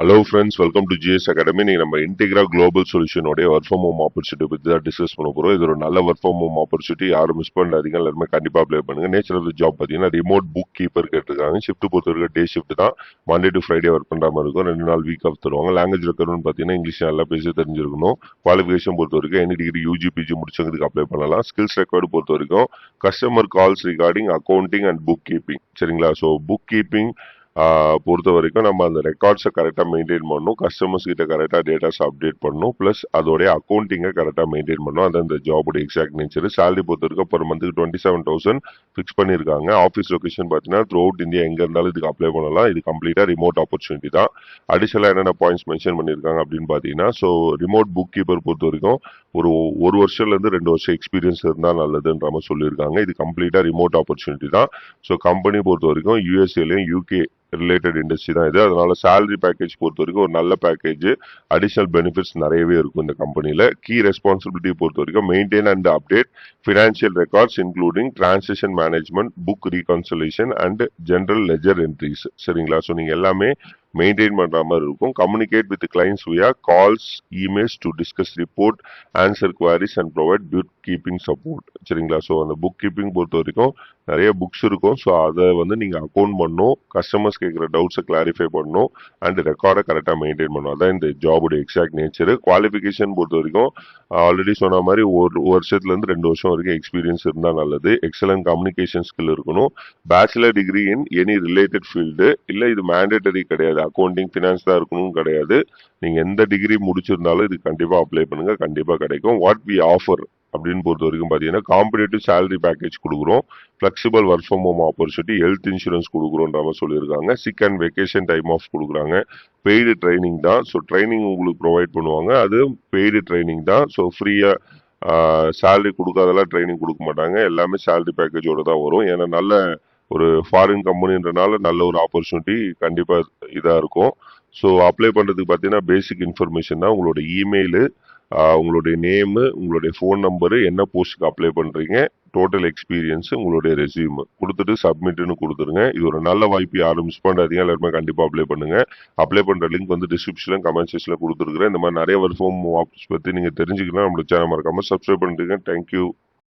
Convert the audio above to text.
Hello friends welcome to GS academy நீங்கள் நம்ம Integra global சொல்யூஷனோடைய ஒர்க் ஃப்ரம் ஹோம் ஆப்பர்ச்சுனிட்டி பற்றி தான் டிஸ்கஸ் பண்ண போகிறோம் இது ஒரு நல்ல ஒர்க் ஃப்ரம் ஹோம் ஆப்பர்ச்சுனிட்டி யாரும் மிஸ் பண்ணாதீங்க எல்லாருமே கண்டிப்பாக அப்ளை பண்ணுங்கள் நேச்சர் ஆஃப் ஜாப் பார்த்தீங்கன்னா ரிமோட் புக் கீப்பர் கேட்டிருக்காங்க ஷிஃப்ட் பொறுத்தவரைக்கும் டே ஷிஃப்ட் தான். மண்டே டு ஃப்ரைடே ஒர்க் பண்ணுற மாதிரி இருக்கும். ரெண்டு நாள் வீக் ஆஃப் தருவாங்க. லாங்குவேஜ் ரெக்கர்மெண்ட் பார்த்தீங்கன்னா இங்கிலீஷ் நல்லா பேச தெரிஞ்சிருக்கணும். குவாலிஃபிகேஷன் பொறுத்த வரைக்கும் எனி டிகிரி யூஜி பிஜி முடிச்சவங்களுக்கு அப்ளை பண்ணலாம். ஸ்கில்ஸ் ரெக்கார்டு பொறுத்த வரைக்கும் customer calls recording accounting and book keeping சரிங்களா? ஸோ புக் கீப்பிங் பொறுத்த வரைக்கும் நம்ம அந்த ரெக்கார்ட்ஸை கரெக்டாக மெயின்டைன் பண்ணணும். கஸ்டமர்ஸ் கிட்ட கரெக்டாக டேட்டாஸ் அப்டேட் பண்ணணும். ப்ளஸ் அதோடைய அக்கௌண்டிங்கை கரெக்டாக மெயின்டைன் பண்ணணும். அந்த அந்த ஜாபோட எக்ஸாக்ட் நேச்சர் சேலரி பொறுத்த வரைக்கும் பர் மந்த்துக்கு டுவெண்ட்டி செவன் தௌசண்ட் ஃபிக்ஸ் பண்ணியிருக்காங்க. ஆஃபீஸ் லொகேஷன் பார்த்தீங்கன்னா த்ரூ அவுட் இந்தியா எங்கே இருந்தாலும் இதுக்கு அப்ளை பண்ணலாம். இது கம்ப்ளீட்டாக ரிமோட் ஆப்பர்ச்சுனிட்டி தான். அடிஷனலாக என்னென்ன பாயிண்ட்ஸ் மென்ஷன் பண்ணியிருக்காங்க அப்படின்னு பார்த்தீங்கன்னா ஸோ ரிமோட் புக் கீப்பர் பொறுத்த வரைக்கும் ஒரு ஒரு வருஷம்லேருந்து ரெண்டு வருஷம் எக்ஸ்பீரியன்ஸ் இருந்தால் நல்லதுன்ற மாதிரி சொல்லியிருக்காங்க. இது கம்ப்ளீட்டாக ரிமோட் ஆப்பர்ச்சுனிட்டி தான். ஸோ கம்பெனி பொறுத்த வரைக்கும் யூஎஸ்ஏலையும் யூகே ரிலேட்டட் இண்டஸ்ட்ரி தான் இது. அதனால சேலரி பேக்கேஜ் பொறுத்த வரைக்கும் ஒரு நல்ல பேக்கேஜ் அடிஷனல் பெனிஃபிட்ஸ் நிறையவே இருக்கும் இந்த கம்பெனியில் கீ ரெஸ்பான்சிபிலிட்டி பொறுத்த வரைக்கும் maintain and update financial records including transaction management book reconciliation and general ledger entries சரிங்களா? ஸோ நீங்கள் எல்லாமே மெயின்டைன் பண்ணுற மாதிரி இருக்கும். Communicate with clients via calls emails to discuss report answer queries and provide book keeping support சரிங்களா? So அந்த book keeping பொறுத்த வரைக்கும் நிறைய புக்ஸ் இருக்கும். ஸோ அதை வந்து நீங்கள் அக்கௌண்ட் பண்ணணும் கஸ்டமர்ஸ் கேட்குற டவுட்ஸை கிளாரிஃபை பண்ணணும் அண்ட் ரெக்கார்டை கரெக்டாக மெயின்டைன் பண்ணணும் அதான் இந்த ஜாபோட எக்ஸாக்ட் நேச்சரு குவாலிஃபிகேஷன் பொறுத்த வரைக்கும் ஆல்ரெடி சொன்ன மாதிரி ஒரு வருஷத்துலேருந்து ரெண்டு வருஷம் வரைக்கும் எக்ஸ்பீரியன்ஸ் இருந்தால் நல்லது. எக்ஸலன்ட் கம்யூனிகேஷன் ஸ்கில் இருக்கணும். Bachelor degree in any related field இல்லை இது மேண்டேட்டரி கிடையாது. அக்கௌண்டிங் ஃபினான்ஸ் தான் இருக்கணும்னு கிடையாது. நீங்கள் எந்த டிகிரி முடிச்சிருந்தாலும் இது கண்டிப்பாக அப்ளை பண்ணுங்கள் கண்டிப்பாக கிடைக்கும். வாட் வி ஆஃபர் அப்படின்னு பொறுத்த வரைக்கும் பார்த்தீங்கன்னா காம்படேட்டிவ் சேலரி பேக்கேஜ் கொடுக்குறோம். Flexible work from home opportunity health insurance கொடுக்குறோன்ற மாதிரி சொல்லியிருக்காங்க. Sick and vacation time off கொடுக்குறாங்க. பெய்டு ட்ரைனிங் தான். ஸோ ட்ரைனிங் உங்களுக்கு ப்ரொவைட் பண்ணுவாங்க. அது பெய்டு ட்ரைனிங் தான். ஸோ ஃப்ரீயாக சேலரி கொடுக்காதெல்லாம் ட்ரைனிங் கொடுக்க மாட்டாங்க. எல்லாமே சேலரி பேக்கேஜோட தான் வரும். ஏன்னா நல்ல ஒரு ஃபாரின் கம்பெனின்றனால நல்ல ஒரு ஆப்பர்ச்சுனிட்டி கண்டிப்பாக இதாக இருக்கும். ஸோ அப்ளை பண்ணுறதுக்கு பார்த்தீங்கன்னா பேசிக் இன்ஃபர்மேஷன் தான். உங்களோட இமெயிலு உங்களுடைய நேமு உங்களுடைய ஃபோன் நம்பரு என்ன போஸ்ட்டுக்கு அப்ளை பண்ணுறீங்க டோட்டல் எக்ஸ்பீரியன்ஸு உங்களுடைய ரெசியூம் கொடுத்துட்டு சப்மிட்னு கொடுத்துருங்க இது ஒரு நல்ல வாய்ப்பு. யாரும் மிஸ் பண்ணாதீங்க. எல்லாருமே கண்டிப்பாக அப்ளை பண்ணுங்கள் அப்ளை பண்ணுற லிங்க் வந்து டிஸ்கிரிப்ஷனில் கமெண்ட் செக்ஷனில் கொடுத்துருக்குறேன். இந்த மாதிரி நிறைய ஒரு ஃபோம் ஆப்ஸ் பற்றி நீங்கள் தெரிஞ்சுக்கலாம் நம்மளோட சேனல் மறக்காமல் சப்ஸ்கிரைப் பண்ணுறீங்க தேங்க்யூ